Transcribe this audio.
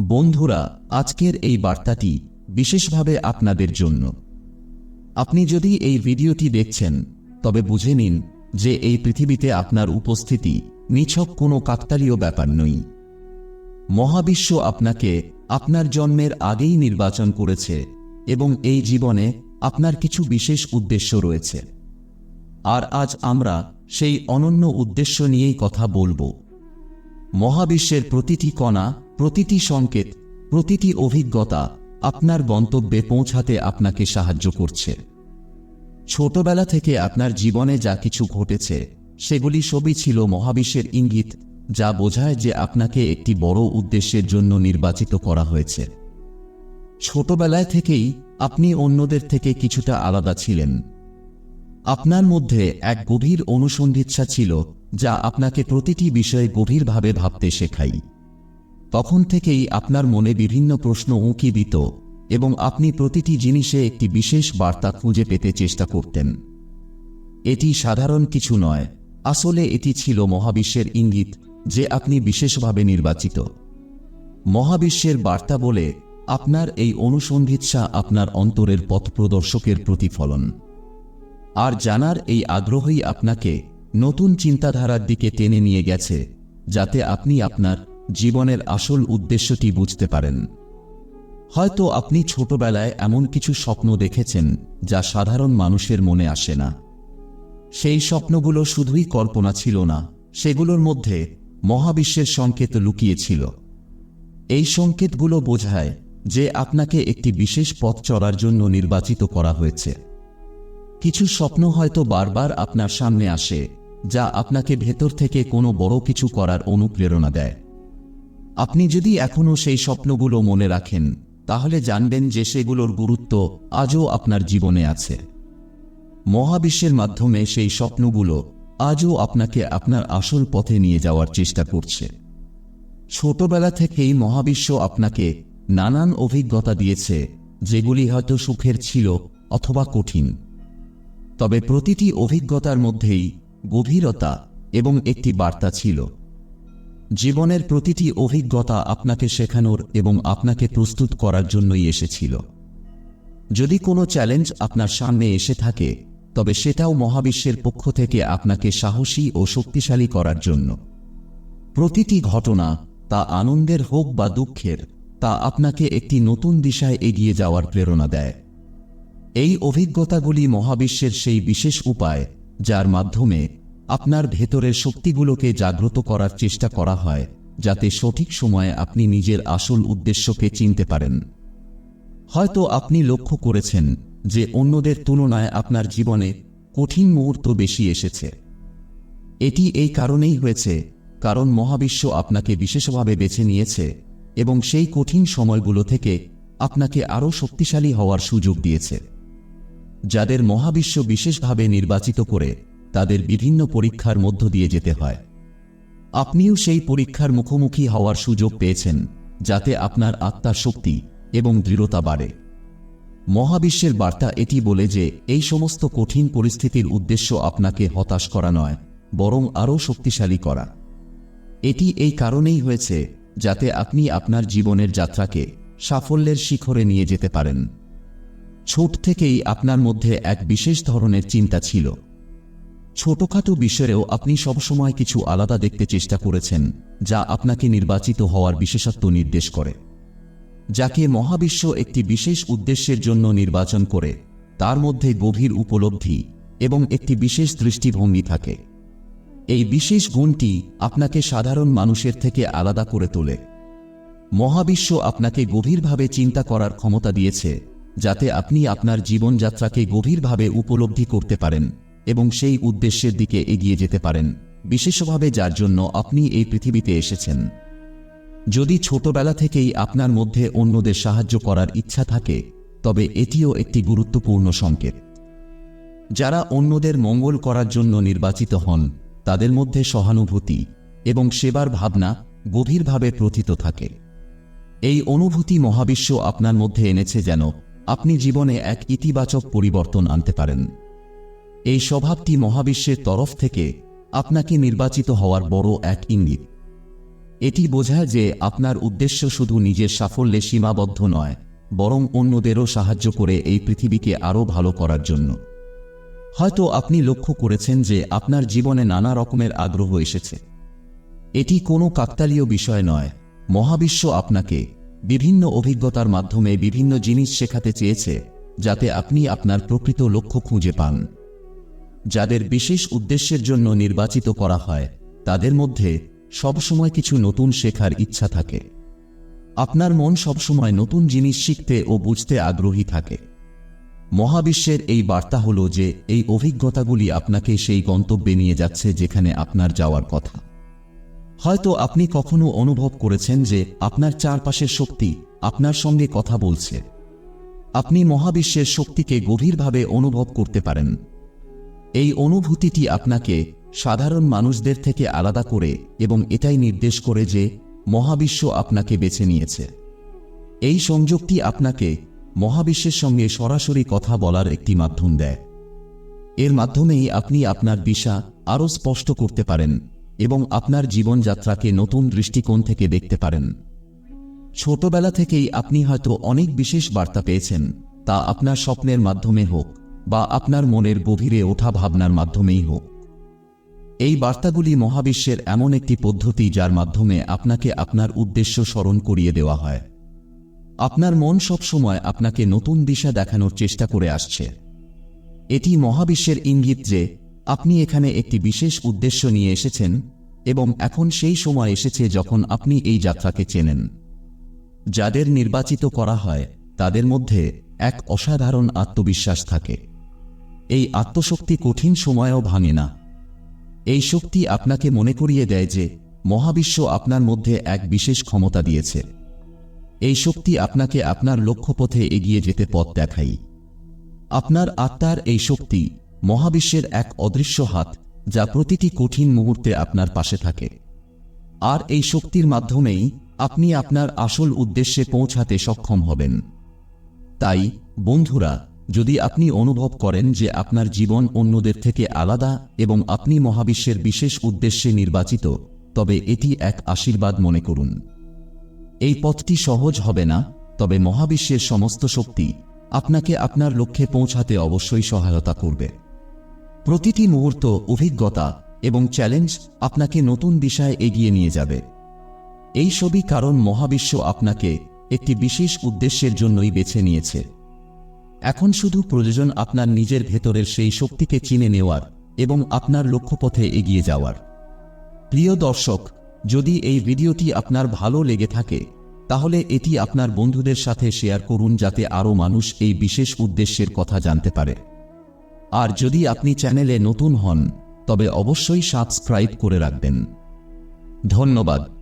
বন্ধুরা, আজকের এই বার্তাটি বিশেষভাবে আপনাদের জন্য। আপনি যদি এই ভিডিওটি দেখছেন, তবে বুঝে নিন যে এই পৃথিবীতে আপনার উপস্থিতি নিছক কোনো কাকতালীয় ব্যাপার নই। মহাবিশ্ব আপনাকে আপনার জন্মের আগেই নির্বাচন করেছে এবং এই জীবনে আপনার কিছু বিশেষ উদ্দেশ্য রয়েছে। আর আজ আমরা সেই অনন্য উদ্দেশ্য নিয়েই কথা বলব। মহাবিশ্বের প্রতিটি কণা প্রতিটি সংকেত, প্রতিটি অভিজ্ঞতা আপনার গন্তব্যে পৌঁছাতে আপনাকে সাহায্য করছে। ছোটবেলা থেকে আপনার জীবনে যা কিছু ঘটেছে, সেগুলি সবই ছিল মহাবিশ্বের ইঙ্গিত, যা বোঝায় যে আপনাকে একটি বড় উদ্দেশ্যের জন্য নির্বাচিত করা হয়েছে। ছোটবেলায় থেকেই আপনি অন্যদের থেকে কিছুটা আলাদা ছিলেন। আপনার মধ্যে এক গভীর অনুসন্ধিচ্ছা ছিল, যা আপনাকে প্রতিটি বিষয়ে গভীরভাবে ভাবতে শেখাই তখন থেকেই আপনার মনে বিভিন্ন প্রশ্ন উঁকি দিত এবং আপনি প্রতিটি জিনিসে একটি বিশেষ বার্তা খুঁজে পেতে চেষ্টা করতেন। এটি সাধারণ কিছু নয়, আসলে এটি ছিল মহাবিশ্বের ইঙ্গিত যে আপনি বিশেষভাবে নির্বাচিত। মহাবিশ্বের বার্তা বলে আপনার এই অনুসন্ধিৎসা আপনার অন্তরের পথ প্রদর্শকের প্রতিফলন। আর জানার এই আগ্রহই আপনাকে নতুন চিন্তাধারার দিকে টেনে নিয়ে গেছে, যাতে আপনি আপনার জীবনের আসল উদ্দেশ্যটি বুঝতে পারেন। হয়তো আপনি ছোটবেলায় এমন কিছু স্বপ্ন দেখেছেন যা সাধারণ মানুষের মনে আসে না। সেই স্বপ্নগুলো শুধুই কল্পনা ছিল না, সেগুলোর মধ্যে মহাবিশ্বের সংকেত লুকিয়েছিল। এই সংকেতগুলো বোঝায় যে আপনাকে একটি বিশেষ পথ চড়ার জন্য নির্বাচিত করা হয়েছে। কিছু স্বপ্ন হয়তো বারবার আপনার সামনে আসে, যা আপনাকে ভেতর থেকে কোনো বড় কিছু করার অনুপ্রেরণা দেয়। আপনি যদি এখনও সেই স্বপ্নগুলো মনে রাখেন, তাহলে জানবেন যে সেগুলোর গুরুত্ব আজও আপনার জীবনে আছে। মহাবিশ্বের মাধ্যমে সেই স্বপ্নগুলো আজও আপনাকে আপনার আসল পথে নিয়ে যাওয়ার চেষ্টা করছে। ছোটবেলা থেকেই মহাবিশ্ব আপনাকে নানান অভিজ্ঞতা দিয়েছে, যেগুলি হয়তো সুখের ছিল অথবা কঠিন। তবে প্রতিটি অভিজ্ঞতার মধ্যেই গভীরতা এবং একটি বার্তা ছিল। জীবনের প্রতিটি অভিজ্ঞতা আপনাকে শেখানোর এবং আপনাকে প্রস্তুত করার জন্যই এসেছিল। যদি কোনো চ্যালেঞ্জ আপনার সামনে এসে থাকে, তবে সেটাও মহাবিশ্বের পক্ষ থেকে আপনাকে সাহসী ও শক্তিশালী করার জন্য। প্রতিটি ঘটনা, তা আনন্দের হোক বা দুঃখের, তা আপনাকে একটি নতুন দিশায় এগিয়ে যাওয়ার প্রেরণা দেয়। এই অভিজ্ঞতাগুলি মহাবিশ্বের সেই বিশেষ উপায়, যার মাধ্যমে আপনার ভেতরের শক্তিগুলোকে জাগ্রত করার চেষ্টা করা হয়, যাতে সঠিক সময়ে আপনি নিজের আসল উদ্দেশ্যকে চিনতে পারেন। হয়তো আপনি লক্ষ্য করেছেন যে অন্যদের তুলনায় আপনার জীবনে কঠিন মুহূর্ত বেশি এসেছে। এটি এই কারণেই হয়েছে, কারণ মহাবিশ্ব আপনাকে বিশেষভাবে বেছে নিয়েছে এবং সেই কঠিন সময়গুলো থেকে আপনাকে আরও শক্তিশালী হওয়ার সুযোগ দিয়েছে। যাদের মহাবিশ্ব বিশেষভাবে নির্বাচিত করে তাদের বিভিন্ন পরীক্ষার মধ্য দিয়ে যেতে হয়। আপনিও সেই পরীক্ষার মুখোমুখি হওয়ার সুযোগ পেয়েছেন, যাতে আপনার আত্মার শক্তি এবং দৃঢ়তা বাড়ে। মহাবিশ্বের বার্তা এটি বলে যে, এই সমস্ত কঠিন পরিস্থিতির উদ্দেশ্য আপনাকে হতাশ করা নয়, বরং আরও শক্তিশালী করা। এটি এই কারণেই হয়েছে, যাতে আপনি আপনার জীবনের যাত্রাকে সাফল্যের শিখরে নিয়ে যেতে পারেন। ছোট থেকেই আপনার মধ্যে এক বিশেষ ধরনের চিন্তা ছিল। ছোটখাটো বিষয়েও আপনি সবসময় কিছু আলাদা দেখতে চেষ্টা করেছেন, যা আপনাকে নির্বাচিত হওয়ার বিশেষত্ব নির্দেশ করে। যাকে মহাবিশ্ব একটি বিশেষ উদ্দেশ্যের জন্য নির্বাচন করে, তার মধ্যে গভীর উপলব্ধি এবং একটি বিশেষ দৃষ্টিভঙ্গি থাকে। এই বিশেষ গুণটি আপনাকে সাধারণ মানুষের থেকে আলাদা করে তোলে। মহাবিশ্ব আপনাকে গভীরভাবে চিন্তা করার ক্ষমতা দিয়েছে, যাতে আপনি আপনার জীবনযাত্রাকে গভীরভাবে উপলব্ধি করতে পারেন। এবং সেই উদ্দেশ্যের দিকে এগিয়ে যেতে পারেন, বিশেষভাবে যার জন্য আপনি এই পৃথিবীতে এসেছেন। যদি ছোটবেলা থেকেই আপনার মধ্যে অন্যদের সাহায্য করার ইচ্ছা থাকে, তবে এটিও একটি গুরুত্বপূর্ণ সংকেত। যারা অন্যদের মঙ্গল করার জন্য নির্বাচিত হন, তাদের মধ্যে সহানুভূতি এবং সেবার ভাবনা গভীরভাবে প্রথিত থাকে। এই অনুভূতি মহাবিশ্ব আপনার মধ্যে এনেছে যেন আপনি জীবনে এক ইতিবাচক পরিবর্তন আনতে পারেন। এই স্বভাবটি মহাবিশ্বের তরফ থেকে আপনাকে নির্বাচিত হওয়ার বড় এক ইঙ্গিত। এটি বোঝায় যে আপনার উদ্দেশ্য শুধু নিজের সাফল্যে সীমাবদ্ধ নয়, বরং অন্যদেরও সাহায্য করে এই পৃথিবীকে আরও ভালো করার জন্য। হয়তো আপনি লক্ষ্য করেছেন যে আপনার জীবনে নানা রকমের আগ্রহ এসেছে। এটি কোনো কাকতালীয় বিষয় নয়, মহাবিশ্ব আপনাকে বিভিন্ন অভিজ্ঞতার মাধ্যমে বিভিন্ন জিনিস শেখাতে চেয়েছে, যাতে আপনি আপনার প্রকৃত লক্ষ্য খুঁজে পান। যাদের বিশেষ উদ্দেশ্যের জন্য নির্বাচিত করা হয়, তাদের মধ্যে সবসময় কিছু নতুন শেখার ইচ্ছা থাকে। আপনার মন সবসময় নতুন জিনিস শিখতে ও বুঝতে আগ্রহী থাকে। মহাবিশ্বের এই বার্তা হল যে, এই অভিজ্ঞতাগুলি আপনাকে সেই গন্তব্যে নিয়ে যাচ্ছে যেখানে আপনার যাওয়ার কথা। হয়তো আপনি কখনো অনুভব করেছেন যে, আপনার চারপাশের শক্তি আপনার সঙ্গে কথা বলছে। আপনি মহাবিশ্বের শক্তিকে গভীরভাবে অনুভব করতে পারেন। এই অনুভূতিটি আপনাকে সাধারণ মানুষদের থেকে আলাদা করে এবং এটাই নির্দেশ করে যে মহাবিশ্ব আপনাকে বেছে নিয়েছে। এই সংযোগটি আপনাকে মহাবিশ্বের সঙ্গে সরাসরি কথা বলার একটি মাধ্যম দেয়। এর মাধ্যমেই আপনি আপনার দিশা আরও স্পষ্ট করতে পারেন এবং আপনার জীবনযাত্রাকে নতুন দৃষ্টিকোণ থেকে দেখতে পারেন। ছোটবেলা থেকেই আপনি হয়তো অনেক বিশেষ বার্তা পেয়েছেন, তা আপনার স্বপ্নের মাধ্যমে হোক বা আপনার মনের গভীরে ওঠা ভাবনার মাধ্যমেই হোক। এই বার্তাগুলি মহাবিশ্বের এমন একটি পদ্ধতি যার মাধ্যমে আপনাকে আপনার উদ্দেশ্য স্মরণ করিয়ে দেওয়া হয়। আপনার মন সবসময় আপনাকে নতুন দিশা দেখানোর চেষ্টা করে আসছে। এটি মহাবিশ্বের ইঙ্গিত যে, আপনি এখানে একটি বিশেষ উদ্দেশ্য নিয়ে এসেছেন এবং এখন সেই সময় এসেছে যখন আপনি এই যাত্রাকে চেনেন। যাদের নির্বাচিত করা হয়, তাদের মধ্যে এক অসাধারণ আত্মবিশ্বাস থাকে। এই আত্মশক্তি কঠিন সময়েও ভাঙে না। এই শক্তি আপনাকে মনে করিয়ে দেয় যে, মহাবিশ্ব আপনার মধ্যে এক বিশেষ ক্ষমতা দিয়েছে। এই শক্তি আপনাকে আপনার লক্ষ্যপথে এগিয়ে যেতে পথ দেখাই আপনার আত্মার এই শক্তি মহাবিশ্বের এক অদৃশ্য হাত যা প্রতিটি কঠিন মুহূর্তে আপনার পাশে থাকে। আর এই শক্তির মাধ্যমেই আপনি আপনার আসল উদ্দেশ্যে পৌঁছাতে সক্ষম হবেন। তাই, বন্ধুরা যদি আপনি অনুভব করেন যে আপনার জীবন অন্যদের থেকে আলাদা এবং আপনি মহাবিশ্বের বিশেষ উদ্দেশ্যে নির্বাচিত, তবে এটি এক আশীর্বাদ মনে করুন। এই পথটি সহজ হবে না, তবে মহাবিশ্বের সমস্ত শক্তি আপনাকে আপনার লক্ষ্যে পৌঁছাতে অবশ্যই সহায়তা করবে। প্রতিটি মুহূর্ত, অভিজ্ঞতা এবং চ্যালেঞ্জ আপনাকে নতুন দিশায় এগিয়ে নিয়ে যাবে। এই সবই কারণ মহাবিশ্ব আপনাকে একটি বিশেষ উদ্দেশ্যের জন্যই বেছে নিয়েছে। এখন শুধু প্রয়োজন আপনার নিজের ভেতরের সেই শক্তিকে চিনে নেওয়ার এবং আপনার লক্ষ্যপথে এগিয়ে যাওয়ার। প্রিয় দর্শক, যদি এই ভিডিওটি আপনার ভালো লেগে থাকে, তাহলে এটি আপনার বন্ধুদের সাথে শেয়ার করুন যাতে আরও মানুষ এই বিশেষ উদ্দেশ্যের কথা জানতে পারে। আর যদি আপনি চ্যানেলে নতুন হন, তবে অবশ্যই সাবস্ক্রাইব করে রাখবেন। ধন্যবাদ।